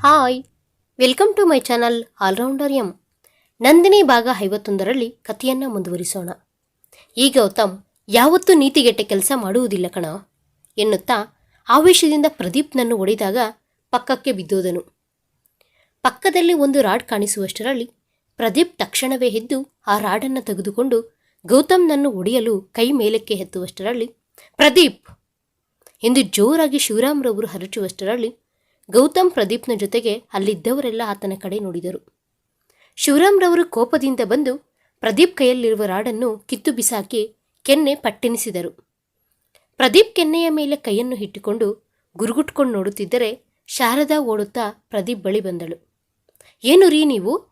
Hi, welcome to my channel allrounder M. Nandini ಭಾಗ ಐವತ್ತೊಂದರಲ್ಲಿ ಕಥೆಯನ್ನು ಮುಂದುವರಿಸೋಣ. ಈ ಗೌತಮ್ ಯಾವತ್ತೂ ನೀತಿಗೆಟ್ಟ ಕೆಲಸ ಮಾಡುವುದಿಲ್ಲ ಕಣ, ಎನ್ನುತ್ತಾ ಆವೇಶದಿಂದ ಪ್ರದೀಪ್ನನ್ನು ಒಡೆದಾಗ ಪಕ್ಕಕ್ಕೆ ಬಿದ್ದೋದನು. ಪಕ್ಕದಲ್ಲಿ ಒಂದು ರಾಡ್ ಕಾಣಿಸುವಷ್ಟರಲ್ಲಿ ಪ್ರದೀಪ್ ತಕ್ಷಣವೇ ಎದ್ದು ಆ ರಾಡನ್ನು ತೆಗೆದುಕೊಂಡು ಗೌತಮ್ನನ್ನು ಒಡೆಯಲು ಕೈ ಮೇಲಕ್ಕೆ ಎತ್ತುವಷ್ಟರಲ್ಲಿ, ಪ್ರದೀಪ್! ಎಂದು ಜೋರಾಗಿ ಶಿವರಾಮ್ರವರು ಹರಚುವಷ್ಟರಲ್ಲಿ ಗೌತಮ್ ಪ್ರದೀಪ್ನ ಜೊತೆಗೆ ಅಲ್ಲಿದ್ದವರೆಲ್ಲ ಆತನ ಕಡೆ ನೋಡಿದರು. ಶಿವರಾಮ್ರವರು ಕೋಪದಿಂದ ಬಂದು ಪ್ರದೀಪ್ ಕೈಯಲ್ಲಿರುವ ರಾಡನ್ನು ಕಿತ್ತು ಬಿಸಾಕಿ ಕೆನ್ನೆ ಪಟ್ಟೆನಿಸಿದರು. ಪ್ರದೀಪ್ ಕೆನ್ನೆಯ ಮೇಲೆ ಕೈಯನ್ನು ಇಟ್ಟುಕೊಂಡು ಗುರುಗುಟ್ಕೊಂಡು ನೋಡುತ್ತಿದ್ದರೆ ಶಾರದಾ ಓಡುತ್ತಾ ಪ್ರದೀಪ್ ಬಳಿ ಬಂದಳು. ಏನು ರೀ ನೀವು?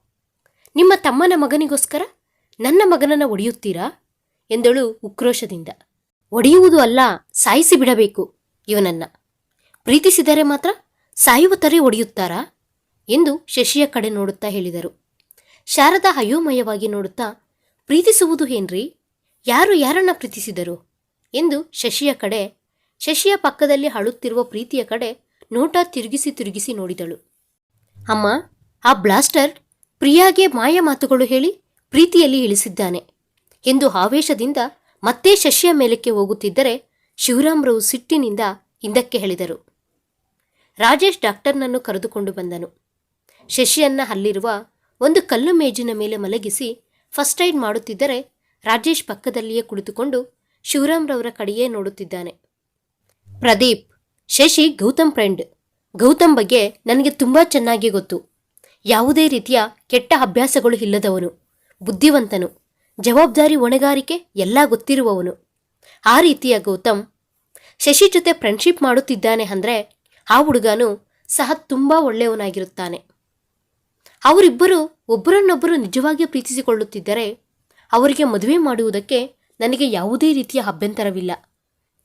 ನಿಮ್ಮ ತಮ್ಮನ ಮಗನಿಗೋಸ್ಕರ ನನ್ನ ಮಗನನ್ನು ಒಡೆಯುತ್ತೀರಾ? ಎಂದಳು ಉಕ್ರೋಶದಿಂದ. ಒಡೆಯುವುದು ಅಲ್ಲ, ಸಾಯಿಸಿ ಬಿಡಬೇಕು ಇವನನ್ನ. ಪ್ರೀತಿಸಿದರೆ ಮಾತ್ರ ಸಾಯುವ ತರೆ ಒಡೆಯುತ್ತಾರಾ? ಎಂದು ಶಶಿಯ ಕಡೆ ನೋಡುತ್ತಾ ಹೇಳಿದರು. ಶಾರದಾ ಅಯೋಮಯವಾಗಿ ನೋಡುತ್ತಾ, ಪ್ರೀತಿಸುವುದು ಏನ್ರಿ? ಯಾರು ಯಾರನ್ನ ಪ್ರೀತಿಸಿದರು? ಎಂದು ಶಶಿಯ ಕಡೆ, ಶಶಿಯ ಪಕ್ಕದಲ್ಲಿ ಅಳುತ್ತಿರುವ ಪ್ರೀತಿಯ ಕಡೆ ನೋಟ ತಿರುಗಿಸಿ ತಿರುಗಿಸಿ ನೋಡಿದಳು. ಅಮ್ಮ, ಆ ಬ್ಲಾಸ್ಟರ್ ಪ್ರಿಯಾಗೆ ಮಾಯ ಮಾತುಗಳು ಹೇಳಿ ಪ್ರೀತಿಯಲ್ಲಿ ಇಳಿಸಿದ್ದಾನೆ ಎಂದು ಆವೇಶದಿಂದ ಮತ್ತೆ ಶಶಿಯ ಮೇಲಕ್ಕೆ ಹೋಗುತ್ತಿದ್ದರೆ ಶಿವರಾಮ್ರವು ಸಿಟ್ಟಿನಿಂದ ಹಿಂದಕ್ಕೆ ಹೇಳಿದರು. ರಾಜೇಶ್ ಡಾಕ್ಟರ್ನನ್ನು ಕರೆದುಕೊಂಡು ಬಂದನು. ಶಶಿಯನ್ನ ಅಲ್ಲಿರುವ ಒಂದು ಕಲ್ಲು ಮೇಜಿನ ಮೇಲೆ ಮಲಗಿಸಿ ಫಸ್ಟ್ ಏಡ್ ಮಾಡುತ್ತಿದ್ದರೆ ರಾಜೇಶ್ ಪಕ್ಕದಲ್ಲಿಯೇ ಕುಳಿತುಕೊಂಡು ಶಿವರಾಮ್ರವರ ಕಡೆಯೇ ನೋಡುತ್ತಿದ್ದಾನೆ. ಪ್ರದೀಪ್, ಶಶಿ ಗೌತಮ್ ಫ್ರೆಂಡ್. ಗೌತಮ್ ಬಗ್ಗೆ ನನಗೆ ತುಂಬ ಚೆನ್ನಾಗಿ ಗೊತ್ತು. ಯಾವುದೇ ರೀತಿಯ ಕೆಟ್ಟ ಅಭ್ಯಾಸಗಳು ಇಲ್ಲದವನು, ಬುದ್ಧಿವಂತನು, ಜವಾಬ್ದಾರಿ ಹೊಣೆಗಾರಿಕೆ ಎಲ್ಲ ಗೊತ್ತಿರುವವನು. ಆ ರೀತಿಯ ಗೌತಮ್ ಶಶಿ ಜೊತೆ ಫ್ರೆಂಡ್ಶಿಪ್ ಮಾಡುತ್ತಿದ್ದಾನೆ ಅಂದರೆ ಆ ಹುಡುಗನು ಸಹ ತುಂಬ ಒಳ್ಳೆಯವನಾಗಿರುತ್ತಾನೆ. ಅವರಿಬ್ಬರು ಒಬ್ಬರನ್ನೊಬ್ಬರು ನಿಜವಾಗಿ ಪ್ರೀತಿಸಿಕೊಳ್ಳುತ್ತಿದ್ದರೆ ಅವರಿಗೆ ಮದುವೆ ಮಾಡುವುದಕ್ಕೆ ನನಗೆ ಯಾವುದೇ ರೀತಿಯ ಅಭ್ಯಂತರವಿಲ್ಲ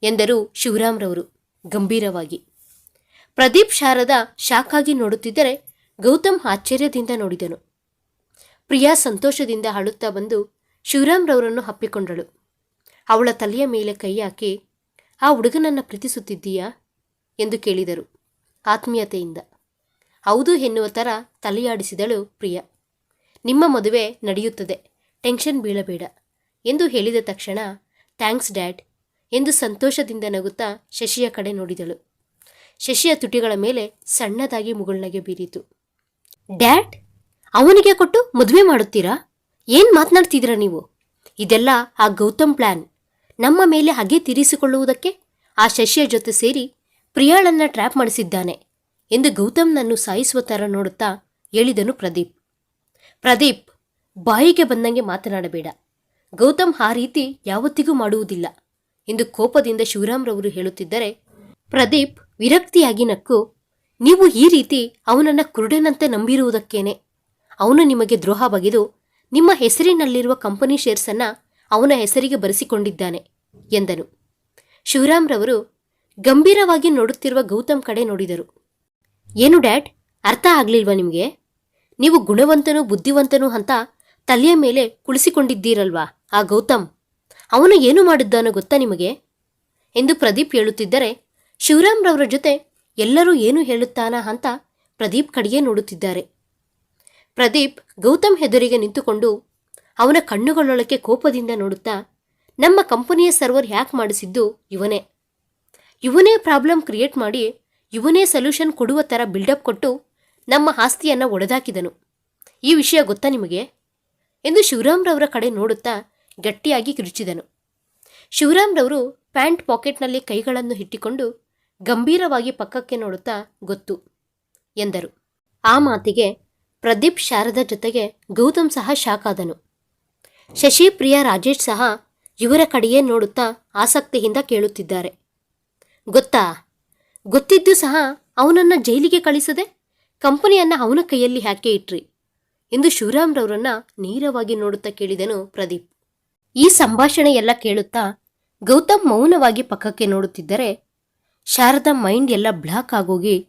ಎಂದರು ಶಿವರಾಮ್ರವರು ಗಂಭೀರವಾಗಿ. ಪ್ರದೀಪ್ ಶಾರದ ಶಾಕಾಗಿ ನೋಡುತ್ತಿದ್ದರೆ ಗೌತಮ್ ಆಶ್ಚರ್ಯದಿಂದ ನೋಡಿದನು. ಪ್ರಿಯಾ ಸಂತೋಷದಿಂದ ಅಳುತ್ತಾ ಬಂದು ಶಿವರಾಮ್ರವರನ್ನು ಹಪ್ಪಿಕೊಂಡಳು ಅವಳ ತಲೆಯ ಮೇಲೆ ಕೈ ಹಾಕಿ, ಆ ಹುಡುಗನನ್ನು ಪ್ರೀತಿಸುತ್ತಿದ್ದೀಯಾ? ಎಂದು ಕೇಳಿದರು. ಆತ್ಮೀಯತೆಯಿಂದ. ಹೌದು ಎನ್ನುವ ಥರ ತಲೆಯಾಡಿಸಿದಳು ಪ್ರಿಯ. ನಿಮ್ಮ ಮದುವೆ ನಡೆಯುತ್ತದೆ. ಟೆನ್ಷನ್ ಬೀಳಬೇಡ ಎಂದು ಹೇಳಿದ ತಕ್ಷಣ, ಥ್ಯಾಂಕ್ಸ್ ಡ್ಯಾಡ್ ಎಂದು ಸಂತೋಷದಿಂದ ನಗುತ್ತಾ ಶಶಿಯ ಕಡೆ ನೋಡಿದಳು. ಶಶಿಯ ತುಟಿಗಳ ಮೇಲೆ ಸಣ್ಣದಾಗಿ ಮುಗುಳ್ನಗೆ ಬೀರಿತು. ಡ್ಯಾಡ್, ಅವನಿಗೆ ಕೊಟ್ಟು ಮದುವೆ ಮಾಡುತ್ತೀರಾ? ಏನು ಮಾತನಾಡ್ತಿದ್ದೀರಾ ನೀವು? ಇದೆಲ್ಲ ಆ ಗೌತಮ್ ಪ್ಲಾನ್. ನಮ್ಮ ಮೇಲೆ ಹಾಗೆ ತೀರಿಸಿಕೊಳ್ಳುವುದಕ್ಕೆ ಆ ಶಶಿಯ ಜೊತೆ ಸೇರಿ ಪ್ರಿಯಾಳನ್ನ ಟ್ರ್ಯಾಪ್ ಮಾಡಿಸಿದ್ದಾನೆ ಎಂದು ಗೌತಮ್ನನ್ನು ಸಾಯಿಸುವ ಥರ ನೋಡುತ್ತಾ ಹೇಳಿದನು ಪ್ರದೀಪ್. ಪ್ರದೀಪ್, ಬಾಯಿಗೆ ಬಂದಂಗೆ ಮಾತನಾಡಬೇಡ. ಗೌತಮ್ ಆ ರೀತಿ ಯಾವತ್ತಿಗೂ ಮಾಡುವುದಿಲ್ಲ ಎಂದು ಕೋಪದಿಂದ ಶಿವರಾಮ್ರವರು ಹೇಳುತ್ತಿದ್ದರೆ, ಪ್ರದೀಪ್, ವಿರಕ್ತಿಯಾಗಿ ನಕ್ಕು, ನೀವು ಈ ರೀತಿ ಅವನನ್ನ ಕುರುಡನಂತೆ ನಂಬಿರುವುದಕ್ಕೇನೆ? ಅವನು ನಿಮಗೆ ದ್ರೋಹ ಬಗೆದು ನಿಮ್ಮ ಹೆಸರಿನಲ್ಲಿರುವ ಕಂಪನಿ ಶೇರ್ಸನ್ನ ಅವನ ಹೆಸರಿಗೆ ಬರೆಸಿಕೊಂಡಿದ್ದಾನೆ ಎಂದನು. ಶಿವರಾಮ್ರವರು ಗಂಭೀರವಾಗಿ ನೋಡುತ್ತಿರುವ ಗೌತಮ್ ಕಡೆ ನೋಡಿದರು. ಏನು ಡ್ಯಾಡ್? ಅರ್ಥ ಆಗ್ಲಿಲ್ವಾ ನಿಮಗೆ? ನೀವು ಗುಣವಂತನು, ಬುದ್ಧಿವಂತನು ಅಂತ ತಲೆಯ ಮೇಲೆ ಕುಳಿಸಿಕೊಂಡಿದ್ದೀರಲ್ವಾ, ಆ ಗೌತಮ್? ಅವನು ಏನು ಮಾಡಿದ್ದಾನೋ ಗೊತ್ತಾ ನಿಮಗೆ? ಎಂದು ಪ್ರದೀಪ್ ಹೇಳುತ್ತಿದ್ದರೆ, ಶಿವರಾಮ್ರವರ ಜೊತೆ ಎಲ್ಲರೂ ಏನು ಹೇಳುತ್ತಾನಾ ಅಂತ ಪ್ರದೀಪ್ ಕಡೆಯೇ ನೋಡುತ್ತಿದ್ದಾರೆ. ಪ್ರದೀಪ್ ಗೌತಮ್ ಹೆದರಿಗೆ ನಿಂತುಕೊಂಡು ಅವನ ಕಣ್ಣುಗಳೊಳಕ್ಕೆ ಕೋಪದಿಂದ ನೋಡುತ್ತಾ, ನಮ್ಮ ಕಂಪನಿಯ ಸರ್ವರ್ ಹ್ಯಾಕ್ ಮಾಡಿಸಿದ್ದು ಇವನೇ. ಇವನೇ ಪ್ರಾಬ್ಲಮ್ ಕ್ರಿಯೇಟ್ ಮಾಡಿ, ಇವನೇ ಸೊಲ್ಯೂಷನ್ ಕೊಡುವ ಥರ ಬಿಲ್ಡಪ್ ಕೊಟ್ಟು ನಮ್ಮ ಆಸ್ತಿಯನ್ನು ಒಡೆದಾಕಿದನು. ಈ ವಿಷಯ ಗೊತ್ತಾ ನಿಮಗೆ? ಎಂದು ಶಿವರಾಮ್ರವರ ಕಡೆ ನೋಡುತ್ತಾ ಗಟ್ಟಿಯಾಗಿ ಕಿರುಚಿದನು. ಶಿವರಾಮ್ರವರು ಪ್ಯಾಂಟ್ ಪಾಕೆಟ್ನಲ್ಲಿ ಕೈಗಳನ್ನು ಇಟ್ಟಿಕೊಂಡು ಗಂಭೀರವಾಗಿ ಪಕ್ಕಕ್ಕೆ ನೋಡುತ್ತಾ ಗೊತ್ತು ಎಂದರು. ಆ ಮಾತಿಗೆ ಪ್ರದೀಪ್ ಶಾರದ ಜೊತೆಗೆ ಗೌತಮ್ ಸಹ ಶಾಕಾದನು ಶಶಿ ಪ್ರಿಯಾ ರಾಜೇಶ್ ಸಹ ಇವರ ಕಡೆಯೇ ನೋಡುತ್ತಾ ಆಸಕ್ತಿಯಿಂದ ಕೇಳುತ್ತಿದ್ದಾರೆ. ಗೊತ್ತಾ? ಗೊತ್ತಿದ್ದು ಸಹ ಅವನನ್ನ ಜೈಲಿಗೆ ಕಳಿಸದೆ ಕಂಪನಿಯನ್ನ ಅವನ ಕೈಯಲ್ಲಿ ಹಾಕಿ ಇಟ್ರಿ? ಎಂದು ಶಿವರಾಮ್ರವರನ್ನ ನೇರವಾಗಿ ನೋಡುತ್ತಾ ಕೇಳಿದನು ಪ್ರದೀಪ್. ಈ ಸಂಭಾಷಣೆ ಎಲ್ಲ ಕೇಳುತ್ತಾ ಗೌತಮ್ ಮೌನವಾಗಿ ಪಕ್ಕಕ್ಕೆ ನೋಡುತ್ತಿದ್ದರೆ ಶಾರದಾ ಮೈಂಡ್ ಎಲ್ಲ ಬ್ಲಾಕ್ ಆಗೋಗಿ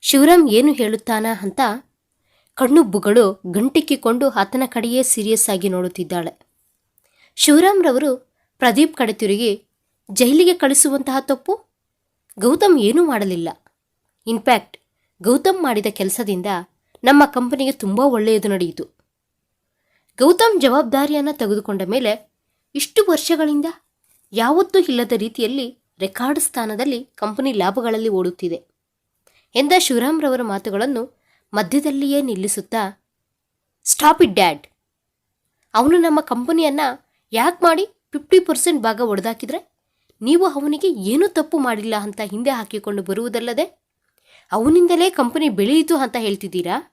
ಶಿವರಾಮ್ ಏನು ಹೇಳುತ್ತಾನ? ಅಂತ ಕಣ್ಣುಬ್ಬುಗಳು ಗಂಟಿಕ್ಕಿಕೊಂಡು ಆತನ ಕಡೆಯೇ ಸೀರಿಯಸ್ ಆಗಿ ನೋಡುತ್ತಿದ್ದಾಳೆ. ಶಿವರಾಮ್ರವರು ಪ್ರದೀಪ್ ಕಡೆ ತಿರುಗಿ, ಜೈಲಿಗೆ ಕಳಿಸುವಂತಹ ತಪ್ಪು? ಗೌತಮ್ ಏನೂ ಮಾಡಲಿಲ್ಲ. ಇನ್ಫ್ಯಾಕ್ಟ್ ಗೌತಮ್ ಮಾಡಿದ ಕೆಲಸದಿಂದ ನಮ್ಮ ಕಂಪನಿಗೆ ತುಂಬ ಒಳ್ಳೆಯದು ನಡೆಯಿತು. ಗೌತಮ್ ಜವಾಬ್ದಾರಿಯನ್ನು ತೆಗೆದುಕೊಂಡ ಮೇಲೆ ಇಷ್ಟು ವರ್ಷಗಳಿಂದ ಯಾವತ್ತೂ ಇಲ್ಲದ ರೀತಿಯಲ್ಲಿ ರೆಕಾರ್ಡ್ ಸ್ಥಾನದಲ್ಲಿ ಕಂಪನಿ ಲಾಭಗಳಲ್ಲಿ ಓಡುತ್ತಿದೆ ಎಂದ ಶಿವರಾಮ್ರವರ ಮಾತುಗಳನ್ನು ಮಧ್ಯದಲ್ಲಿಯೇ ನಿಲ್ಲಿಸುತ್ತಾ ಸ್ಟಾಪ್ ಇಟ್ ಡ್ಯಾಡ್ ಅವನು ನಮ್ಮ ಕಂಪನಿಯನ್ನು ಯಾಕೆ ಮಾಡಿ ಫಿಫ್ಟಿ ಪರ್ಸೆಂಟ್ ಭಾಗ ಒಡೆದಾಕಿದ್ರೆ ನೀವು ಅವನಿಗೆ ಏನೂ ತಪ್ಪು ಮಾಡಿಲ್ಲ ಅಂತ ಹಿಂದೆ ಹಾಕಿಕೊಂಡು ಬರುವುದಲ್ಲದೆ? ಅವನಿಂದಲೇ ಕಂಪನಿ ಬೆಳೆಯಿತು ಅಂತ ಹೇಳ್ತಿದ್ದೀರಾ?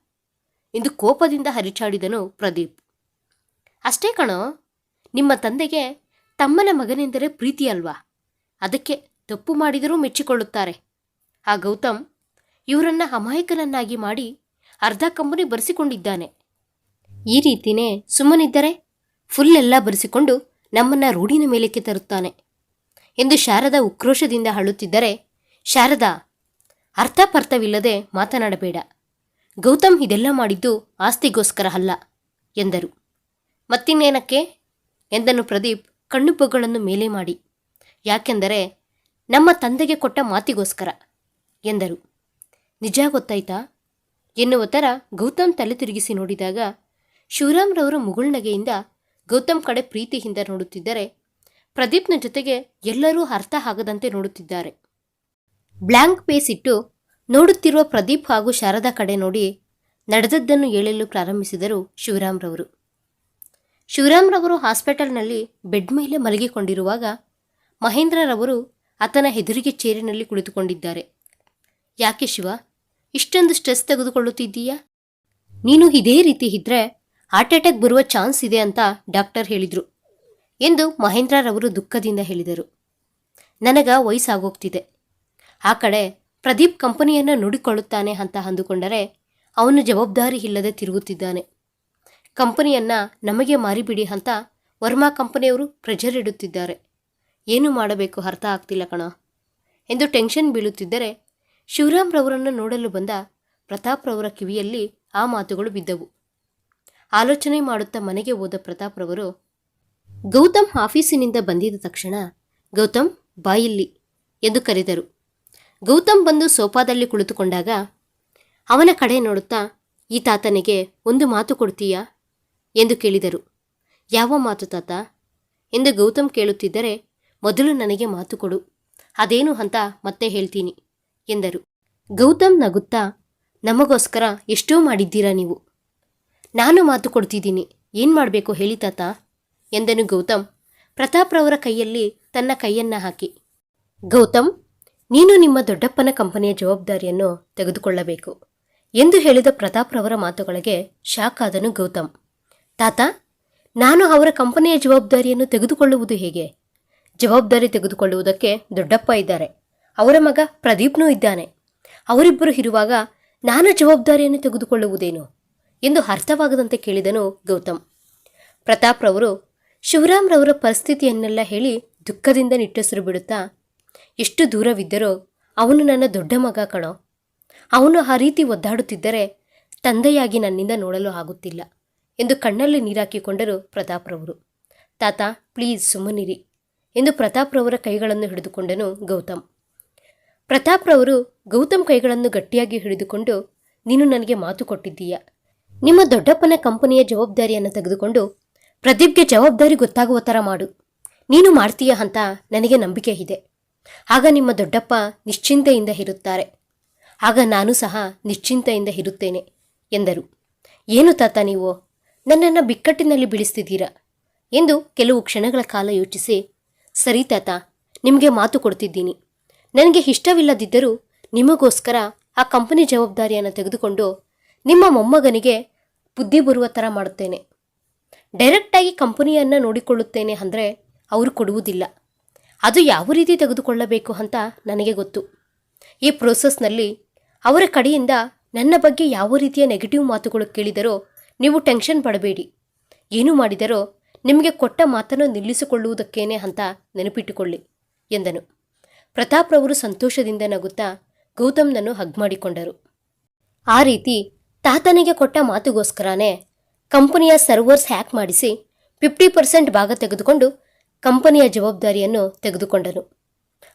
ಎಂದು ಕೋಪದಿಂದ ಹರಿಚಾಡಿದನು ಪ್ರದೀಪ್. ಅಷ್ಟೇ ಕಣೋ, ನಿಮ್ಮ ತಂದೆಗೆ ತಮ್ಮನ ಮಗನೆಂದರೆ ಪ್ರೀತಿ ಅಲ್ವಾ? ಅದಕ್ಕೆ ತಪ್ಪು ಮಾಡಿದರೂ ಮೆಚ್ಚಿಕೊಳ್ಳುತ್ತಾರೆ. ಆ ಗೌತಮ್ ಇವರನ್ನ ಅಮಾಯಕನನ್ನಾಗಿ ಮಾಡಿ ಅರ್ಧ ಕಂಪನಿ ಬರೆಸಿಕೊಂಡಿದ್ದಾನೆ. ಈ ರೀತಿನೇ ಸುಮ್ಮನಿದ್ದರೆ ಫುಲ್ ಎಲ್ಲ ಬರೆಸಿಕೊಂಡು ನಮ್ಮನ್ನ ರೂಢಿನ ಮೇಲಕ್ಕೆ ತರುತ್ತಾನೆ. ಎಂದು ಶಾರದಾ ಉಕ್ರೋಶದಿಂದ ಅಳುತ್ತಿದ್ದರೆ, ಶಾರದಾ, ಅರ್ಥಪರ್ಥವಿಲ್ಲದೆ ಮಾತನಾಡಬೇಡ. ಗೌತಮ್ ಇದೆಲ್ಲ ಮಾಡಿದ್ದು ಆಸ್ತಿಗೋಸ್ಕರ ಅಲ್ಲ, ಎಂದರು. ಮತ್ತಿನ್ನೇನಕ್ಕೆ? ಎಂದನು ಪ್ರದೀಪ್ ಕಣ್ಣುಪುಗಳನ್ನು ಮೇಲೆ ಮಾಡಿ. ಯಾಕೆಂದರೆ ನಮ್ಮ ತಂದೆಗೆ ಕೊಟ್ಟ ಮಾತಿಗೋಸ್ಕರ, ಎಂದರು. ನಿಜ ಗೊತ್ತಾಯ್ತಾ? ಎನ್ನುವ ಥರ ಗೌತಮ್ ತಲೆ ತಿರುಗಿಸಿ ನೋಡಿದಾಗ, ಶಿವರಾಮ್ರವರು ಮುಗುಳ್ನಗೆಯಿಂದ ಗೌತಮ್ ಕಡೆ ಪ್ರೀತಿಯಿಂದ ನೋಡುತ್ತಿದ್ದರೆ ಪ್ರದೀಪ್ನ ಜೊತೆಗೆ ಎಲ್ಲರೂ ಅರ್ಥ ಆಗದಂತೆ ನೋಡುತ್ತಿದ್ದಾರೆ. ಬ್ಲ್ಯಾಂಕ್ ಪೇಸ್ ಇಟ್ಟು ನೋಡುತ್ತಿರುವ ಪ್ರದೀಪ್ ಹಾಗೂ ಶಾರದಾ ಕಡೆ ನೋಡಿ ನಡೆದದ್ದನ್ನು ಹೇಳಲು ಪ್ರಾರಂಭಿಸಿದರು ಶಿವರಾಮ್ರವರು. ಶಿವರಾಮ್ರವರು ಹಾಸ್ಪಿಟಲ್ನಲ್ಲಿ ಬೆಡ್ ಮೇಲೆ ಮಲಗಿಕೊಂಡಿರುವಾಗ ಮಹೇಂದ್ರರವರು ಆತನ ಹೆದರಿಗೆ ಚೇರಿನಲ್ಲಿ ಕುಳಿತುಕೊಂಡಿದ್ದಾರೆ. ಯಾಕೆ ಶಿವ, ಇಷ್ಟೊಂದು ಸ್ಟ್ರೆಸ್ ತೆಗೆದುಕೊಳ್ಳುತ್ತಿದ್ದೀಯಾ? ನೀನು ಇದೇ ರೀತಿ ಇದ್ರೆ ಹಾರ್ಟ್ ಅಟ್ಯಾಕ್ ಬರುವ ಚಾನ್ಸ್ ಇದೆ, ಅಂತ ಡಾಕ್ಟರ್ ಹೇಳಿದರು. ಎಂದು ಮಹೇಂದ್ರರವರು ದುಃಖದಿಂದ ಹೇಳಿದರು. ನನಗ ವಯಸ್ಸಾಗೋಗ್ತಿದೆ. ಆ ಕಡೆ ಪ್ರದೀಪ್ ಕಂಪನಿಯನ್ನು ನೋಡಿಕೊಳ್ಳುತ್ತಾನೆ ಅಂತ ಅಂದುಕೊಂಡರೆ ಅವನು ಜವಾಬ್ದಾರಿ ಇಲ್ಲದೆ ತಿರುಗುತ್ತಿದ್ದಾನೆ. ಕಂಪನಿಯನ್ನು ನಮಗೆ ಮಾರಿಬಿಡಿ ಅಂತ ವರ್ಮಾ ಕಂಪನಿಯವರು ಪ್ರೆಷರ್ ಇಡುತ್ತಿದ್ದಾರೆ. ಏನು ಮಾಡಬೇಕು ಅರ್ಥ ಆಗ್ತಿಲ್ಲ ಕಣ ಎಂದು ಟೆನ್ಷನ್ ಬೀಳುತ್ತಿದ್ದರೆ ಶಿವರಾಮ್ರವರನ್ನು ನೋಡಲು ಬಂದ ಪ್ರತಾಪ್ರವರ ಕಿವಿಯಲ್ಲಿ ಆ ಮಾತುಗಳು ಬಿದ್ದವು. ಆಲೋಚನೆ ಮಾಡುತ್ತಾ ಮನೆಗೆ ಹೋದ ಪ್ರತಾಪ್ರವರು ಗೌತಮ್ ಆಫೀಸಿನಿಂದ ಬಂದಿದ ತಕ್ಷಣ ಗೌತಮ್ ಬಾಯಿಲ್ಲಿ ಎಂದು ಕರೆದರು. ಗೌತಮ್ ಬಂದು ಸೋಫಾದಲ್ಲಿ ಕುಳಿತುಕೊಂಡಾಗ ಅವನ ಕಡೆ ನೋಡುತ್ತಾ ಈ ತಾತನಿಗೆ ಒಂದು ಮಾತು ಕೊಡ್ತೀಯಾ ಎಂದು ಕೇಳಿದರು. ಯಾವ ಮಾತು ತಾತ ಎಂದು ಗೌತಮ್ ಕೇಳುತ್ತಿದ್ದರೆ ಮೊದಲು ನನಗೆ ಮಾತು ಕೊಡು. ಅದೇನು ಅಂತ ಮತ್ತೆ ಹೇಳ್ತೀನಿ ಎಂದರು. ಗೌತಮ್ ನಗುತ್ತಾ, ನಮಗೋಸ್ಕರ ಎಷ್ಟೋ ಮಾಡಿದ್ದೀರಾ ನೀವು? ನಾನು ಮಾತು ಕೊಡ್ತಿದ್ದೀನಿ. ಏನು ಮಾಡಬೇಕು ಹೇಳಿ ತಾತ? ಎಂದನು ಗೌತಮ್. ಪ್ರತಾಪ್ರವರ ಕೈಯಲ್ಲಿ ತನ್ನ ಕೈಯನ್ನ ಹಾಕಿ, ಗೌತಮ್, ನೀನು ನಿಮ್ಮ ದೊಡ್ಡಪ್ಪನ ಕಂಪನಿಯ ಜವಾಬ್ದಾರಿಯನ್ನು ತೆಗೆದುಕೊಳ್ಳಬೇಕು ಎಂದು ಹೇಳಿದ ಪ್ರತಾಪ್ರವರ ಮಾತುಗಳಿಗೆ ಶಾಕ್ ಆದನು ಗೌತಮ್. ತಾತ, ನಾನು ಅವರ ಕಂಪನಿಯ ಜವಾಬ್ದಾರಿಯನ್ನು ತೆಗೆದುಕೊಳ್ಳುವುದು ಹೇಗೆ? ಜವಾಬ್ದಾರಿ ತೆಗೆದುಕೊಳ್ಳುವುದಕ್ಕೆ ದೊಡ್ಡಪ್ಪ ಇದ್ದಾರೆ. ಅವರ ಮಗ ಪ್ರದೀಪ್ನೂ ಇದ್ದಾನೆ. ಅವರಿಬ್ಬರು ಇರುವಾಗ ನಾನು ಜವಾಬ್ದಾರಿಯನ್ನು ತೆಗೆದುಕೊಳ್ಳುವುದೇನು? ಎಂದು ಅರ್ಥವಾಗದಂತೆ ಕೇಳಿದನು ಗೌತಮ್. ಪ್ರತಾಪ್ರವರು ಶಿವರಾಮ್ರವರ ಪರಿಸ್ಥಿತಿಯನ್ನೆಲ್ಲ ಹೇಳಿ ದುಃಖದಿಂದ ನಿಟ್ಟುಸಿರು ಬಿಡುತ್ತಾ, ಎಷ್ಟು ದೂರವಿದ್ದರೋ ಅವನು ನನ್ನ ದೊಡ್ಡ ಮಗ ಕಣೋ. ಅವನು ಆ ರೀತಿ ಒದ್ದಾಡುತ್ತಿದ್ದರೆ ತಂದೆಯಾಗಿ ನನ್ನಿಂದ ನೋಡಲು ಆಗುತ್ತಿಲ್ಲ ಎಂದು ಕಣ್ಣಲ್ಲಿ ನೀರಾಕಿಕೊಂಡರು ಪ್ರತಾಪ್ರವರು. ತಾತ, ಪ್ಲೀಸ್ ಸುಮ್ಮನಿರಿ ಎಂದು ಪ್ರತಾಪ್ರವರ ಕೈಗಳನ್ನು ಹಿಡಿದುಕೊಂಡನು ಗೌತಮ್. ಪ್ರತಾಪ್ರವರು, ಗೌತಮ್ ಕೈಗಳನ್ನು ಗಟ್ಟಿಯಾಗಿ ಹಿಡಿದುಕೊಂಡು, ನೀನು ನನಗೆ ಮಾತು ಕೊಟ್ಟಿದ್ದೀಯ? ನಿಮ್ಮ ದೊಡ್ಡಪ್ಪನ ಕಂಪನಿಯ ಜವಾಬ್ದಾರಿಯನ್ನು ತೆಗೆದುಕೊಂಡು ಪ್ರದೀಪ್ಗೆ ಜವಾಬ್ದಾರಿ ಗೊತ್ತಾಗುವ ಥರ ಮಾಡು. ನೀನು ಮಾಡ್ತೀಯ ಅಂತ ನನಗೆ ನಂಬಿಕೆ ಇದೆ. ಆಗ ನಿಮ್ಮ ದೊಡ್ಡಪ್ಪ ನಿಶ್ಚಿಂತೆಯಿಂದ ಇರುತ್ತಾರೆ ಆಗ ನಾನು ಸಹ ನಿಶ್ಚಿಂತೆಯಿಂದ ಇರುತ್ತೇನೆ ಎಂದರು. ಏನು ತಾತ ನೀವು? ನನ್ನನ್ನು ಬಿಕ್ಕಟ್ಟಿನಲ್ಲಿ ಬೀಳಿಸ್ತಿದ್ದೀರಾ? ಎಂದು ಕೆಲವು ಕ್ಷಣಗಳ ಕಾಲ ಯೋಚಿಸಿ, ಸರಿ ತಾತ, ನಿಮಗೆ ಮಾತು ಕೊಡ್ತಿದ್ದೀನಿ. ನನಗೆ ಇಷ್ಟವಿಲ್ಲದಿದ್ದರೂ ನಿಮಗೋಸ್ಕರ ಆ ಕಂಪನಿ ಜವಾಬ್ದಾರಿಯನ್ನು ತೆಗೆದುಕೊಂಡು ನಿಮ್ಮ ಮೊಮ್ಮಗನಿಗೆ ಬುದ್ಧಿ ಬರುವ ಥರ ಮಾಡುತ್ತೇನೆ. ಡೈರೆಕ್ಟಾಗಿ ಕಂಪನಿಯನ್ನು ನೋಡಿಕೊಳ್ಳುತ್ತೇನೆ ಅಂದರೆ ಅವರು ಕೊಡುವುದಿಲ್ಲ. ಅದು ಯಾವ ರೀತಿ ತೆಗೆದುಕೊಳ್ಳಬೇಕು ಅಂತ ನನಗೆ ಗೊತ್ತು. ಈ ಪ್ರೋಸೆಸ್ನಲ್ಲಿ ಅವರ ಕಡೆಯಿಂದ ನನ್ನ ಬಗ್ಗೆ ಯಾವ ರೀತಿಯ ನೆಗೆಟಿವ್ ಮಾತುಗಳು ಕೇಳಿದರೋ ನೀವು ಟೆನ್ಷನ್ ಪಡಬೇಡಿ. ಏನು ಮಾಡಿದರೋ ನಿಮಗೆ ಕೊಟ್ಟ ಮಾತನ್ನು ನಿಲ್ಲಿಸಿಕೊಳ್ಳುವುದಕ್ಕೇನೆ ಅಂತ ನೆನಪಿಟ್ಟುಕೊಳ್ಳಿ, ಎಂದನು. ಪ್ರತಾಪ್ರವರು ಸಂತೋಷದಿಂದ ನಗುತ್ತಾ ಗೌತಮ್ನನ್ನು ಹಗ್ ಮಾಡಿಕೊಂಡರು. ಆ ರೀತಿ ತಾತನಿಗೆ ಕೊಟ್ಟ ಮಾತುಗೋಸ್ಕರನೇ ಕಂಪನಿಯ ಸರ್ವರ್ಸ್ ಹ್ಯಾಕ್ ಮಾಡಿಸಿ ಫಿಫ್ಟಿ ಪರ್ಸೆಂಟ್ ಭಾಗ ತೆಗೆದುಕೊಂಡು ಕಂಪನಿಯ ಜವಾಬ್ದಾರಿಯನ್ನು ತೆಗೆದುಕೊಂಡನು.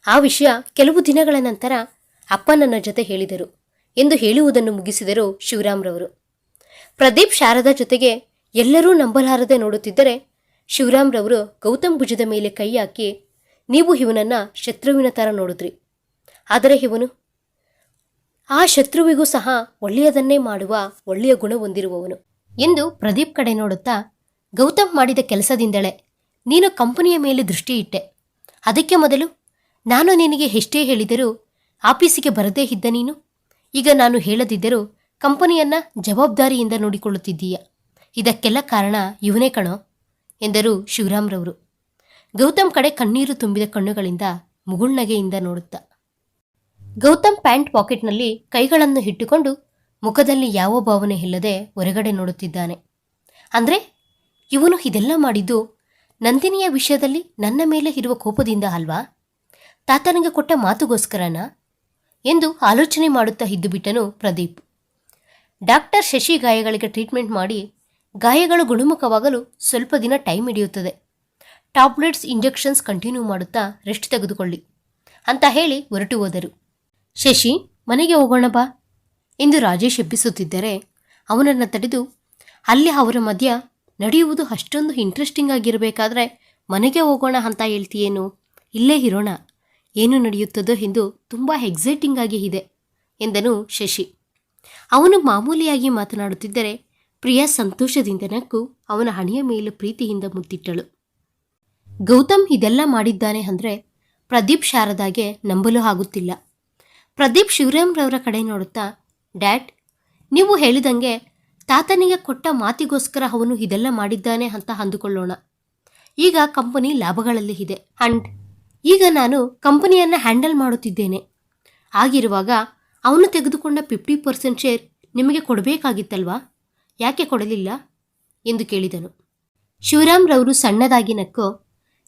ಆ ವಿಷಯ ಕೆಲವು ದಿನಗಳ ನಂತರ ಅಪ್ಪ ನನ್ನ ಜೊತೆ ಹೇಳಿದರು ಎಂದು ಹೇಳುವುದನ್ನು ಮುಗಿಸಿದರು ಶಿವರಾಮ್ರವರು. ಪ್ರದೀಪ್ ಶಾರದಾ ಜೊತೆಗೆ ಎಲ್ಲರೂ ನಂಬಲಾರದೆ ನೋಡುತ್ತಿದ್ದರೆ ಶಿವರಾಮ್ರವರು ಗೌತಮ್ ಭುಜದ ಮೇಲೆ ಕೈ ಹಾಕಿ, ನೀವು ಇವನನ್ನ ಶತ್ರುವಿನ ಥರ ನೋಡಿದ್ರಿ. ಆದರೆ ಇವನು ಆ ಶತ್ರುವಿಗೂ ಸಹ ಒಳ್ಳೆಯದನ್ನೇ ಮಾಡುವ ಒಳ್ಳೆಯ ಗುಣ ಹೊಂದಿರುವವನು. ಎಂದು ಪ್ರದೀಪ್ ಕಡೆ ನೋಡುತ್ತಾ, ಗೌತಮ್ ಮಾಡಿದ ಕೆಲಸದಿಂದಲೇ ನೀನು ಕಂಪನಿಯ ಮೇಲೆ ದೃಷ್ಟಿ ಇಟ್ಟೆ ಅದಕ್ಕೆ ಮೊದಲು ನಾನು ನಿನಗೆ ಎಷ್ಟೇ ಹೇಳಿದರೂ ಆಫೀಸಿಗೆ ಬರದೇ ಇದ್ದ ನೀನು. ಈಗ ನಾನು ಹೇಳದಿದ್ದರೂ ಕಂಪನಿಯನ್ನ ಜವಾಬ್ದಾರಿಯಿಂದ ನೋಡಿಕೊಳ್ಳುತ್ತಿದ್ದೀಯ. ಇದಕ್ಕೆಲ್ಲ ಕಾರಣ ಇವನೇ ಕಣೋ, ಎಂದರು ಶಿವರಾಮ್ರವರು. ಗೌತಮ್ ಕಡೆ ಕಣ್ಣೀರು ತುಂಬಿದ ಕಣ್ಣುಗಳಿಂದ ಮುಗುಳ್ನಗೆಯಿಂದ ನೋಡುತ್ತಾ. ಗೌತಮ್ ಪ್ಯಾಂಟ್ ಪಾಕೆಟ್ನಲ್ಲಿ ಕೈಗಳನ್ನು ಇಟ್ಟುಕೊಂಡು ಮುಖದಲ್ಲಿ ಯಾವ ಭಾವನೆ ಇಲ್ಲದೆ ಹೊರಗಡೆ ನೋಡುತ್ತಿದ್ದಾನೆ. ಅಂದರೆ ಇವನು ಇದೆಲ್ಲ ಮಾಡಿದ್ದು ನಂದಿನಿಯ ವಿಷಯದಲ್ಲಿ ನನ್ನ ಮೇಲೆ ಇರುವ ಕೋಪದಿಂದ ಅಲ್ವಾ? ತಾತನಿಗೆ ಕೊಟ್ಟ ಮಾತುಗೋಸ್ಕರನ? ಎಂದು ಆಲೋಚನೆ ಮಾಡುತ್ತಾ ಇದ್ದು ಬಿಟ್ಟನು ಪ್ರದೀಪ್. ಡಾಕ್ಟರ್ ಶಶಿ ಗಾಯಗಳಿಗೆ ಟ್ರೀಟ್ಮೆಂಟ್ ಮಾಡಿ ಗಾಯಗಳು ಗುಣಮುಖವಾಗಲು ಸ್ವಲ್ಪ ದಿನ ಟೈಮ್ ಹಿಡಿಯುತ್ತದೆ. ಟಾಬ್ಲೆಟ್ಸ್ ಇಂಜೆಕ್ಷನ್ಸ್ ಕಂಟಿನ್ಯೂ ಮಾಡುತ್ತಾ ರೆಸ್ಟ್ ತೆಗೆದುಕೊಳ್ಳಿ ಅಂತ ಹೇಳಿ ಹೊರಟು ಹೋದರು. ಶಶಿ, ಮನೆಗೆ ಹೋಗೋಣ ಬಾ. ಎಂದು ರಾಜೇಶ್ ಎಬ್ಬಿಸುತ್ತಿದ್ದರೆ ಅವನನ್ನು ತಡೆದು, ಅಲ್ಲಿ ಅವರ ಮಧ್ಯ ನಡೆಯುವುದು ಅಷ್ಟೊಂದು ಇಂಟ್ರೆಸ್ಟಿಂಗ್ ಆಗಿರಬೇಕಾದ್ರೆ ಮನೆಗೆ ಹೋಗೋಣ ಅಂತ ಹೇಳ್ತೀಯೇನು? ಇಲ್ಲೇ ಇರೋಣ. ಏನು ನಡೆಯುತ್ತದೋ ಎಂದು ತುಂಬ ಎಕ್ಸೈಟಿಂಗ್ ಆಗಿ ಇದೆ, ಎಂದನು ಶಶಿ. ಅವನು ಮಾಮೂಲಿಯಾಗಿ ಮಾತನಾಡುತ್ತಿದ್ದರೆ ಪ್ರಿಯಾ ಸಂತೋಷದಿಂದ ನಕ್ಕು ಅವನ ಹಣೆಯ ಮೇಲೆ ಪ್ರೀತಿಯಿಂದ ಮುತ್ತಿಟ್ಟಳು ಗೌತಮ್ ಇದೆಲ್ಲ ಮಾಡಿದ್ದಾನೆ ಅಂದರೆ ಪ್ರದೀಪ್ ಶಾರದಾಗೆ ನಂಬಲು ಆಗುತ್ತಿಲ್ಲ. ಪ್ರದೀಪ್ ಶಿವರಾಮ್ರವರ ಕಡೆ ನೋಡುತ್ತಾ ಡ್ಯಾಡ್, ನೀವು ಹೇಳಿದಂಗೆ ತಾತನಿಗೆ ಕೊಟ್ಟ ಮಾತಿಗೋಸ್ಕರ ಅವನು ಇದೆಲ್ಲ ಮಾಡಿದ್ದಾನೆ ಅಂತ ಅಂದುಕೊಳ್ಳೋಣ. ಈಗ ಕಂಪನಿ ಲಾಭಗಳಲ್ಲಿ ಇದೆ. ಅಂಡ್ ಈಗ ನಾನು ಕಂಪನಿಯನ್ನು ಹ್ಯಾಂಡಲ್ ಮಾಡುತ್ತಿದ್ದೇನೆ. ಆಗಿರುವಾಗ ಅವನು ತೆಗೆದುಕೊಂಡ ಫಿಫ್ಟಿ ಪರ್ಸೆಂಟ್ ಶೇರ್ ನಿಮಗೆ ಕೊಡಬೇಕಾಗಿತ್ತಲ್ವಾ? ಯಾಕೆ ಕೊಡಲಿಲ್ಲ? ಎಂದು ಕೇಳಿದನು. ಶಿವರಾಮ್ರವರು ಸಣ್ಣದಾಗಿ ನಕ್ಕು,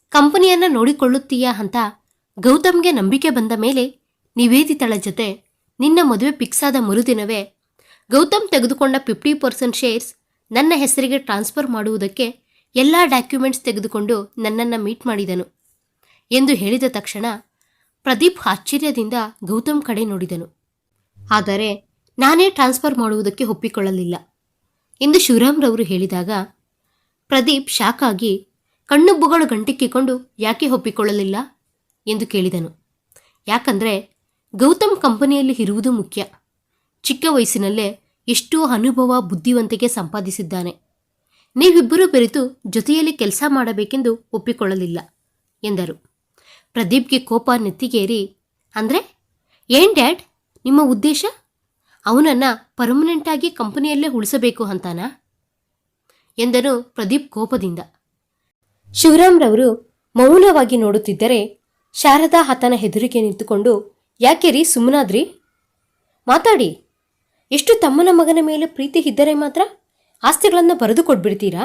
ಕಂಪನಿಯನ್ನು ನೋಡಿಕೊಳ್ಳುತ್ತೀಯಾ? ಅಂತ ಗೌತಮ್ಗೆ ನಂಬಿಕೆ ಬಂದ ಮೇಲೆ ನಿವೇದಿತಳ ಜೊತೆ ನಿನ್ನ ಮದುವೆ ಫಿಕ್ಸ್ ಆದ ಮರುದಿನವೇ ಗೌತಮ್ ತೆಗೆದುಕೊಂಡ ಫಿಫ್ಟಿ ಪರ್ಸೆಂಟ್ ಶೇರ್ಸ್ ನನ್ನ ಹೆಸರಿಗೆ ಟ್ರಾನ್ಸ್ಫರ್ ಮಾಡುವುದಕ್ಕೆ ಎಲ್ಲ ಡಾಕ್ಯುಮೆಂಟ್ಸ್ ತೆಗೆದುಕೊಂಡು ನನ್ನನ್ನು ಮೀಟ್ ಮಾಡಿದನು ಎಂದು ಹೇಳಿದ ತಕ್ಷಣ ಪ್ರದೀಪ್ ಆಶ್ಚರ್ಯದಿಂದ ಗೌತಮ್ ಕಡೆ ನೋಡಿದನು. ಆದರೆ ನಾನೇ ಟ್ರಾನ್ಸ್ಫರ್ ಮಾಡುವುದಕ್ಕೆ ಒಪ್ಪಿಕೊಳ್ಳಲಿಲ್ಲ. ಎಂದು ಶಿವರಾಮ್ರವರು ಹೇಳಿದಾಗ ಪ್ರದೀಪ್ ಶಾಕ್ ಆಗಿ ಕಣ್ಣುಬ್ಬುಗಳು ಗಂಟಿಕ್ಕಿಕೊಂಡು ಯಾಕೆ ಒಪ್ಪಿಕೊಳ್ಳಲಿಲ್ಲ ಎಂದು ಕೇಳಿದನು. ಯಾಕಂದರೆ ಗೌತಮ್ ಕಂಪನಿಯಲ್ಲಿ ಇರುವುದು ಮುಖ್ಯ. ಚಿಕ್ಕ ವಯಸ್ಸಿನಲ್ಲೇ ಎಷ್ಟೋ ಅನುಭವ ಬುದ್ಧಿವಂತಿಕೆ ಸಂಪಾದಿಸಿದ್ದಾನೆ. ನೀವಿಬ್ಬರೂ ಬೆರೆತು ಜೊತೆಯಲ್ಲಿ ಕೆಲಸ ಮಾಡಬೇಕೆಂದು ಒಪ್ಪಿಕೊಳ್ಳಲಿಲ್ಲ, ಎಂದರು. ಪ್ರದೀಪ್ಗೆ ಕೋಪ ನೆತ್ತಿಗೇರಿ, ಅಂದರೆ ಏನ್ ಡ್ಯಾಡ್, ನಿಮ್ಮ ಉದ್ದೇಶ? ಅವನನ್ನು ಪರ್ಮನೆಂಟಾಗಿ ಕಂಪನಿಯಲ್ಲೇ ಉಳಿಸಬೇಕು ಅಂತಾನಾ? ಎಂದನು ಪ್ರದೀಪ್ ಕೋಪದಿಂದ. ಶಿವರಾಮ್ರವರು ಮೌನವಾಗಿ ನೋಡುತ್ತಿದ್ದರೆ ಶಾರದಾ ಆತನ ಹೆದರಿಕೆ ನಿಂತುಕೊಂಡು ಯಾಕೆ ರೀ ಸುಮ್ಮನಾದ್ರಿ ಮಾತಾಡಿ. ಎಷ್ಟು ತಮ್ಮನ ಮಗನ ಮೇಲೆ ಪ್ರೀತಿ ಇದ್ದರೆ ಮಾತ್ರ ಆಸ್ತಿಗಳನ್ನು ಬರೆದು ಕೊಟ್ಬಿಡ್ತೀರಾ?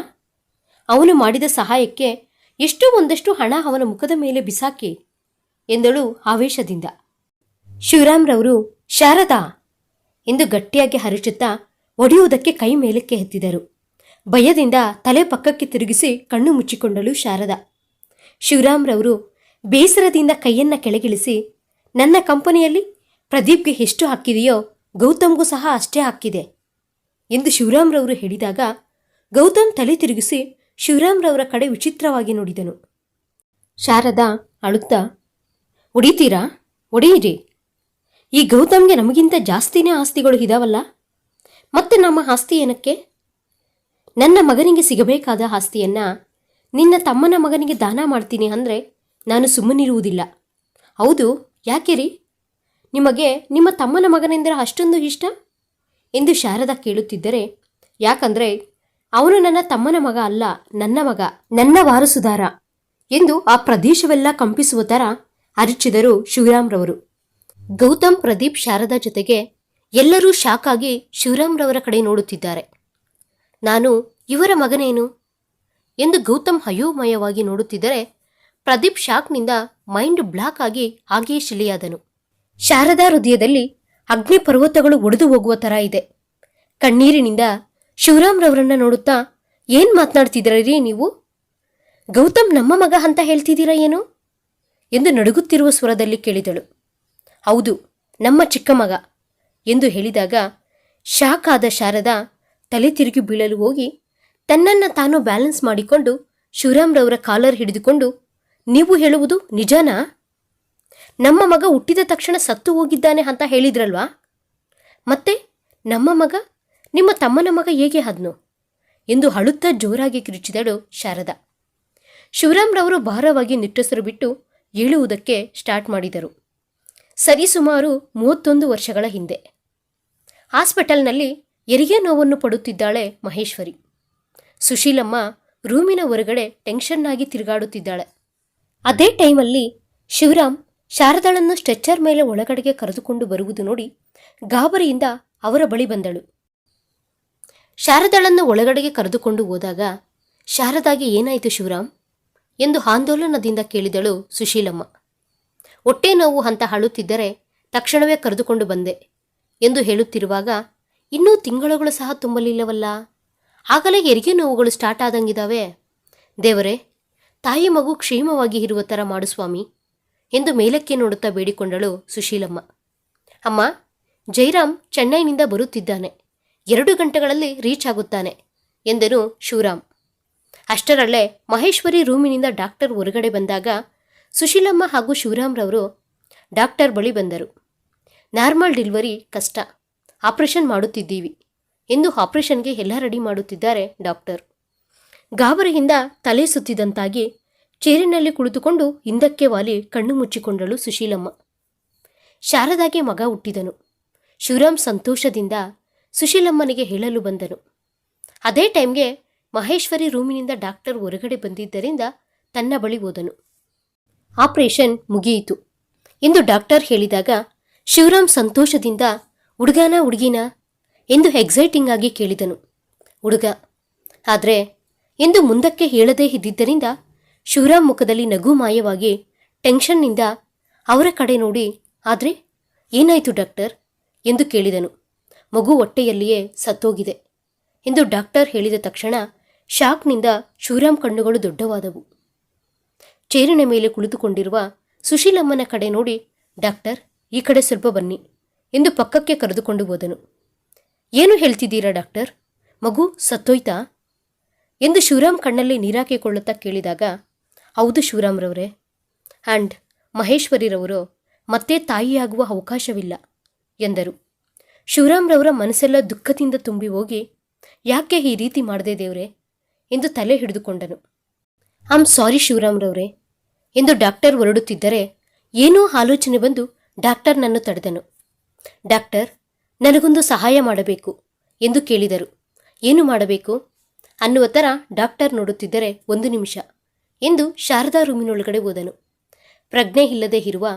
ಅವನು ಮಾಡಿದ ಸಹಾಯಕ್ಕೆ ಎಷ್ಟೋ ಒಂದಷ್ಟು ಹಣ ಅವನ ಮುಖದ ಮೇಲೆ ಬಿಸಾಕಿ ಎಂದಳು ಆವೇಶದಿಂದ. ಶಿವರಾಮ್ರವರು, ಶಾರದಾ! ಎಂದು ಗಟ್ಟಿಯಾಗಿ ಹರಿಸುತ್ತಾ ಒಡೆಯುವುದಕ್ಕೆ ಕೈ ಮೇಲಕ್ಕೆ ಎತ್ತಿದರು. ಭಯದಿಂದ ತಲೆ ಪಕ್ಕಕ್ಕೆ ತಿರುಗಿಸಿ ಕಣ್ಣು ಮುಚ್ಚಿಕೊಂಡಳು ಶಾರದಾ. ಶಿವರಾಮ್ರವರು ಬೇಸರದಿಂದ ಕೈಯನ್ನ ಕೆಳಗಿಳಿಸಿ ನನ್ನ ಕಂಪನಿಯಲ್ಲಿ ಪ್ರದೀಪ್ಗೆ ಎಷ್ಟು ಹಾಕಿದೆಯೋ ಗೌತಮ್ಗೂ ಸಹ ಅಷ್ಟೇ ಹಾಕಿದೆ. ಎಂದು ಶಿವರಾಮ್ರವರು ಹೇಳಿದಾಗ ಗೌತಮ್ ತಲೆ ತಿರುಗಿಸಿ ಶಿವರಾಮ್ರವರ ಕಡೆ ವಿಚಿತ್ರವಾಗಿ ನೋಡಿದನು. ಶಾರದಾ ಅಳುತ್ತಾ ಒಡೀತೀರಾ ಒಡೆಯಿರಿ ಈ ಗೌತಮ್ಗೆ ನಮಗಿಂತ ಜಾಸ್ತಿನೇ ಆಸ್ತಿಗಳು ಇದಾವಲ್ಲ. ಮತ್ತೆ ನಮ್ಮ ಆಸ್ತಿ ಏನಕ್ಕೆ? ನನ್ನ ಮಗನಿಗೆ ಸಿಗಬೇಕಾದ ಆಸ್ತಿಯನ್ನ ನಿನ್ನ ತಮ್ಮನ ಮಗನಿಗೆ ದಾನ ಮಾಡ್ತೀನಿ ಅಂದರೆ ನಾನು ಸುಮ್ಮನಿರುವುದಿಲ್ಲ. ಹೌದು ಯಾಕೆ ರೀ ನಿಮಗೆ ನಿಮ್ಮ ತಮ್ಮನ ಮಗನೆಂದರೆ ಅಷ್ಟೊಂದು ಇಷ್ಟ? ಎಂದು ಶಾರದಾ ಕೇಳುತ್ತಿದ್ದರೆ, ಯಾಕಂದರೆ ಅವನು ನನ್ನ ತಮ್ಮನ ಮಗ ಅಲ್ಲ, ನನ್ನ ಮಗ, ನನ್ನ ವಾರಸುದಾರ ಎಂದು ಆ ಪ್ರದೇಶವೆಲ್ಲ ಕಂಪಿಸುವ ಥರ ಅರಿಚಿದರು ಶಿವರಾಮ್ರವರು. ಗೌತಮ್, ಪ್ರದೀಪ್, ಶಾರದಾ ಜೊತೆಗೆ ಎಲ್ಲರೂ ಶಾಕಾಗಿ ಶಿವರಾಮ್ರವರ ಕಡೆ ನೋಡುತ್ತಿದ್ದಾರೆ. ನಾನು ಇವರ ಮಗನೇನು? ಎಂದು ಗೌತಮ್ ಹಯೋಮಯವಾಗಿ ನೋಡುತ್ತಿದ್ದರೆ ಪ್ರದೀಪ್ ಶಾಕ್ನಿಂದ ಮೈಂಡ್ ಬ್ಲಾಕ್ ಆಗಿ ಹಾಗೆಯೇ ಶಿಲೆಯಾದನು. ಶಾರದಾ ಹೃದಯದಲ್ಲಿ ಅಗ್ನಿ ಪರ್ವತಗಳು ಒಡೆದು ಹೋಗುವ ಥರ ಇದೆ. ಕಣ್ಣೀರಿನಿಂದ ಶಿವರಾಮ್ರವರನ್ನ ನೋಡುತ್ತಾ ಏನ್ ಮಾತನಾಡ್ತಿದ್ದೀರೀ ನೀವು? ಗೌತಮ್ ನಮ್ಮ ಮಗ ಅಂತ ಹೇಳ್ತಿದ್ದೀರಾ ಏನು? ಎಂದು ನಡುಗುತ್ತಿರುವ ಸ್ವರದಲ್ಲಿ ಕೇಳಿದಳು. ಹೌದು, ನಮ್ಮ ಚಿಕ್ಕ ಮಗ ಎಂದು ಹೇಳಿದಾಗ ಶಾಕ್ ಆದ ಶಾರದಾ ತಲೆ ತಿರುಗಿ ಬೀಳಲು ಹೋಗಿ ತನ್ನನ್ನು ತಾನು ಬ್ಯಾಲೆನ್ಸ್ ಮಾಡಿಕೊಂಡು ಶಿವರಾಮ್ರವರ ಕಾಲರ್ ಹಿಡಿದುಕೊಂಡು ನೀವು ಹೇಳುವುದು ನಿಜನಾ? ನಮ್ಮ ಮಗ ಹುಟ್ಟಿದ ತಕ್ಷಣ ಸತ್ತು ಹೋಗಿದ್ದಾನೆ ಅಂತ ಹೇಳಿದ್ರಲ್ವಾ? ಮತ್ತೆ ನಮ್ಮ ಮಗ, ನಿಮ್ಮ ತಮ್ಮನ ಮಗ ಹೇಗೆ ಹದ್ನು? ಎಂದು ಅಳುತ್ತಾ ಜೋರಾಗಿ ಕಿರುಚಿದಳು ಶಾರದಾ. ಶಿವರಾಮ್ರವರು ಭಾರವಾಗಿ ನಿಟ್ಟಸರು ಬಿಟ್ಟು ಹೇಳುವುದಕ್ಕೆ ಸ್ಟಾರ್ಟ್ ಮಾಡಿದರು. ಸರಿಸುಮಾರು ಮೂವತ್ತೊಂದು ವರ್ಷಗಳ ಹಿಂದೆ. ಹಾಸ್ಪಿಟಲ್ನಲ್ಲಿ ಹೆರಿಗೆ ನೋವನ್ನು ಪಡುತ್ತಿದ್ದಾಳೆ ಮಹೇಶ್ವರಿ. ಸುಶೀಲಮ್ಮ ರೂಮಿನ ಹೊರಗಡೆ ಟೆನ್ಷನ್ನಾಗಿ ತಿರುಗಾಡುತ್ತಿದ್ದಾಳೆ. ಅದೇ ಟೈಮಲ್ಲಿ ಶಿವರಾಮ್ ಶಾರದಾಳನ್ನು ಸ್ಟ್ರೆಚ್ಚರ್ ಮೇಲೆ ಒಳಗಡೆಗೆ ಕರೆದುಕೊಂಡು ಬರುವುದು ನೋಡಿ ಗಾಬರಿಯಿಂದ ಅವರ ಬಳಿ ಬಂದಳು. ಶಾರದಾಳನ್ನು ಒಳಗಡೆಗೆ ಕರೆದುಕೊಂಡು ಹೋದಾಗ, ಶಾರದಾಗೆ ಏನಾಯಿತು ಶಿವರಾಮ್? ಎಂದು ಆಂದೋಲನದಿಂದ ಕೇಳಿದಳು ಸುಶೀಲಮ್ಮ. ಹೊಟ್ಟೆ ನೋವು ಅಂತ ಅಳುತ್ತಿದ್ದರೆ ತಕ್ಷಣವೇ ಕರೆದುಕೊಂಡು ಬಂದೆ ಎಂದು ಹೇಳುತ್ತಿರುವಾಗ, ಇನ್ನೂ ತಿಂಗಳುಗಳು ಸಹ ತುಂಬಲಿಲ್ಲವಲ್ಲ? ಆಗಲೇ ಹೆರಿಗೆ ನೋವುಗಳು ಸ್ಟಾರ್ಟ್ ಆದಂಗಿದಾವೆ? ದೇವರೇ ತಾಯಿ ಮಗು ಕ್ಷೇಮವಾಗಿ ಇರುವ ಥರ ಮಾಡು ಸ್ವಾಮಿ ಎಂದು ಮೇಲಕ್ಕೆ ನೋಡುತ್ತಾ ಬೇಡಿಕೊಂಡಳು ಸುಶೀಲಮ್ಮ. ಅಮ್ಮ ಜೈರಾಮ್ ಚೆನ್ನೈನಿಂದ ಬರುತ್ತಿದ್ದಾನೆ. ಎರಡು ಗಂಟೆಗಳಲ್ಲಿ ರೀಚ್ ಆಗುತ್ತಾನೆ ಎಂದನು ಶಿವರಾಮ್ ಅಷ್ಟರಲ್ಲೇ ಮಹೇಶ್ವರಿ ರೂಮಿನಿಂದ ಡಾಕ್ಟರ್ ಹೊರಗಡೆ ಬಂದಾಗ ಸುಶೀಲಮ್ಮ ಹಾಗೂ ಶಿವರಾಮ್ರವರು ಡಾಕ್ಟರ್ ಬಳಿ ಬಂದರು. ನಾರ್ಮಲ್ ಡೆಲಿವರಿ ಕಷ್ಟ. ಆಪರೇಷನ್ ಮಾಡುತ್ತಿದ್ದೀವಿ ಎಂದು ಆಪರೇಷನ್ಗೆ ಎಲ್ಲ ರೆಡಿ ಮಾಡುತ್ತಿದ್ದಾರೆ ಡಾಕ್ಟರ್. ಗಾಬರಿಯಿಂದ ತಲೆ ಸುತ್ತಿದಂತಾಗಿ ಚೇರಿನಲ್ಲಿ ಕುಳಿತುಕೊಂಡು ಹಿಂದಕ್ಕೆ ವಾಲಿ ಕಣ್ಣು ಮುಚ್ಚಿಕೊಂಡಳು ಸುಶೀಲಮ್ಮ. ಶಾರದಾಗೆ ಮಗ ಹುಟ್ಟಿದನು. ಶಿವರಾಮ್ ಸಂತೋಷದಿಂದ ಸುಶೀಲಮ್ಮನಿಗೆ ಹೇಳಲು ಬಂದನು. ಅದೇ ಟೈಮ್ಗೆ ಮಹೇಶ್ವರಿ ರೂಮಿನಿಂದ ಡಾಕ್ಟರ್ ಹೊರಗಡೆ ಬಂದಿದ್ದರಿಂದ ತನ್ನ ಬಳಿ ಹೋದನು. ಆಪರೇಷನ್ ಮುಗಿಯಿತು. ಎಂದು ಡಾಕ್ಟರ್ ಹೇಳಿದಾಗ ಶಿವರಾಮ್ ಸಂತೋಷದಿಂದ ಹುಡುಗನ ಹುಡುಗಿನ ಎಂದು ಎಕ್ಸೈಟಿಂಗ್ ಆಗಿ ಕೇಳಿದನು. ಹುಡುಗ, ಆದರೆ ಎಂದು ಮುಂದಕ್ಕೆ ಹೇಳದೇ ಇದ್ದಿದ್ದರಿಂದ ಶಿವರಾಮ್ ಮುಖದಲ್ಲಿ ನಗು ಮಾಯವಾಗಿ ಟೆನ್ಷನ್ನಿಂದ ಅವರ ಕಡೆ ನೋಡಿ, ಆದರೆ ಏನಾಯಿತು ಡಾಕ್ಟರ್? ಎಂದು ಕೇಳಿದನು. ಮಗು ಹೊಟ್ಟೆಯಲ್ಲಿಯೇ ಸತ್ತೋಗಿದೆ ಎಂದು ಡಾಕ್ಟರ್ ಹೇಳಿದ ತಕ್ಷಣ ಶಾಕ್ನಿಂದ ಶಿವರಾಮ್ ಕಣ್ಣುಗಳು ದೊಡ್ಡವಾದವು. ಚೇರಿನ ಮೇಲೆ ಕುಳಿತುಕೊಂಡಿರುವ ಸುಶೀಲಮ್ಮನ ಕಡೆ ನೋಡಿ, ಡಾಕ್ಟರ್, ಈ ಕಡೆ ಸ್ವಲ್ಪ ಬನ್ನಿ ಎಂದು ಪಕ್ಕಕ್ಕೆ ಕರೆದುಕೊಂಡು ಹೋದನು. ಏನು ಹೇಳ್ತಿದ್ದೀರಾ ಡಾಕ್ಟರ್? ಮಗು ಸತ್ತೋಯ್ತಾ? ಎಂದು ಶಿವರಾಮ್ ಕಣ್ಣಲ್ಲಿ ನೀರಾಕಿಕೊಳ್ಳುತ್ತಾ ಕೇಳಿದಾಗ, ಹೌದು ಶಿವರಾಮ್ರವರೇ ಆ್ಯಂಡ್ ಮಹೇಶ್ವರಿರವರು ಮತ್ತೆ ತಾಯಿಯಾಗುವ ಅವಕಾಶವಿಲ್ಲ, ಎಂದರು. ಶಿವರಾಮ್ರವರ ಮನಸ್ಸೆಲ್ಲ ದುಃಖದಿಂದ ತುಂಬಿ ಹೋಗಿ, ಯಾಕೆ ಈ ರೀತಿ ಮಾಡದೆ ದೇವ್ರೆ? ಎಂದು ತಲೆ ಹಿಡಿದುಕೊಂಡನು. ಆಮ್ ಸಾರಿ ಶಿವರಾಮ್ರವರೇ ಎಂದು ಡಾಕ್ಟರ್ ಹೊರಡುತ್ತಿದ್ದರೆ ಏನೋ ಆಲೋಚನೆ ಬಂದು ಡಾಕ್ಟರ್ನನ್ನು ತಡೆದನು. ಡಾಕ್ಟರ್, ನನಗೊಂದು ಸಹಾಯ ಮಾಡಬೇಕು, ಎಂದು ಕೇಳಿದರು. ಏನು ಮಾಡಬೇಕು? ಅನ್ನುವ ಥರ ಡಾಕ್ಟರ್ ನೋಡುತ್ತಿದ್ದರೆ ಒಂದು ನಿಮಿಷ ಎಂದು ಶಾರದಾ ರೂಮಿನೊಳಗಡೆ ಹೋದನು. ಪ್ರಜ್ಞೆ ಇಲ್ಲದೆ ಇರುವ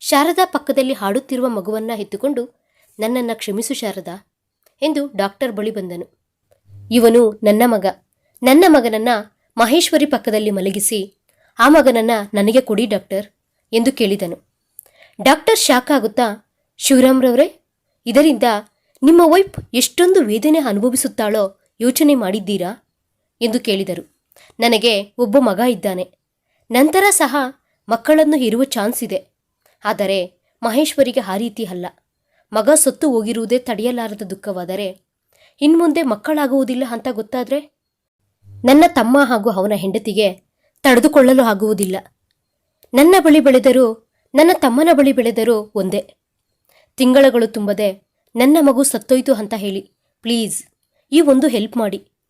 ಶಾರದಾ ಪಕ್ಕದಲ್ಲಿ ಹಾಡುತ್ತಿರುವ ಮಗುವನ್ನ ಎತ್ತುಕೊಂಡು, ನನ್ನನ್ನು ಕ್ಷಮಿಸು ಶಾರದಾ ಎಂದು ಡಾಕ್ಟರ್ ಬಳಿ ಬಂದನು. ಇವನು ನನ್ನ ಮಗ. ನನ್ನ ಮಗನನ್ನ ಮಹೇಶ್ವರಿ ಪಕ್ಕದಲ್ಲಿ ಮಲಗಿಸಿ, ಆ ಮಗನನ್ನ ನನಗೆ ಕೊಡಿ ಡಾಕ್ಟರ್ ಎಂದು ಕೇಳಿದನು. ಡಾಕ್ಟರ್ ಶಾಕ್ ಆಗುತ್ತಾ ಶಿವರಾಮ್ರವರೇ ಇದರಿಂದ ನಿಮ್ಮ ವೈಫ್ ಎಷ್ಟೊಂದು ವೇದನೆ ಅನುಭವಿಸುತ್ತಾಳೋ ಯೋಚನೆ ಮಾಡಿದ್ದೀರಾ? ಎಂದು ಕೇಳಿದರು. ನನಗೆ ಒಬ್ಬ ಮಗ ಇದ್ದಾನೆ. ನಂತರ ಸಹ ಮಕ್ಕಳನ್ನು ಇರುವ ಚಾನ್ಸ್ ಇದೆ. ಆದರೆ ಮಹೇಶ್ವರಿಗೆ ಆ ರೀತಿ ಅಲ್ಲ. ಮಗ ಸತ್ತು ಹೋಗಿರುವುದೇ ತಡೆಯಲಾರದ ದುಃಖವಾದರೆ ಇನ್ಮುಂದೆ ಮಕ್ಕಳಾಗುವುದಿಲ್ಲ ಅಂತ ಗೊತ್ತಾದರೆ? ನನ್ನ ತಮ್ಮ ಹಾಗೂ ಅವನ ಹೆಂಡತಿಗೆ ತಡೆದುಕೊಳ್ಳಲು ಆಗುವುದಿಲ್ಲ. ನನ್ನ ಬಳಿ ಬೆಳೆದರೂ, ನನ್ನ ತಮ್ಮನ ಬಳಿ ಬೆಳೆದರೂ ಒಂದೇ. ತಿಂಗಳಗಳು ತುಂಬದೆ ನನ್ನ ಮಗು ಸತ್ತೋಯ್ತು ಅಂತ ಹೇಳಿ, ಪ್ಲೀಸ್ ಈ ಒಂದು ಹೆಲ್ಪ್ ಮಾಡಿ.